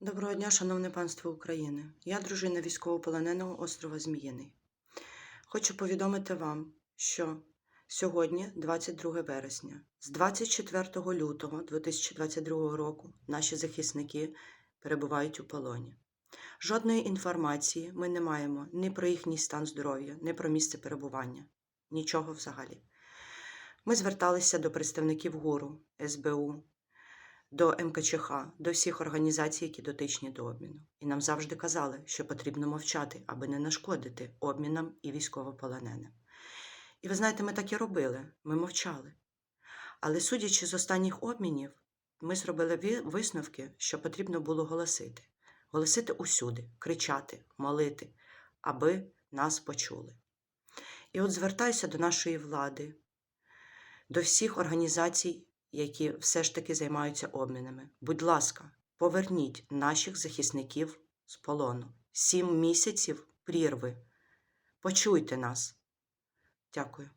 Доброго дня, шановне панство України. Я дружина військовополоненого острова Зміїний. Хочу повідомити вам, що сьогодні, 22 вересня, з 24 лютого 2022 року наші захисники перебувають у полоні. Жодної інформації ми не маємо ні про їхній стан здоров'я, ні про місце перебування. Нічого взагалі. Ми зверталися до представників ГУРу, СБУ, до МКЧХ, до всіх організацій, які дотичні до обміну. І нам завжди казали, що потрібно мовчати, аби не нашкодити обмінам і військовополоненим. І ви знаєте, ми так і робили, ми мовчали. Але судячи з останніх обмінів, ми зробили висновки, що потрібно було голосити. Голосити усюди, кричати, молити, аби нас почули. І от звертаюся до нашої влади, до всіх організацій, які все ж таки займаються обмінами. Будь ласка, поверніть наших захисників з полону. Сім місяців прірви. Почуйте нас. Дякую.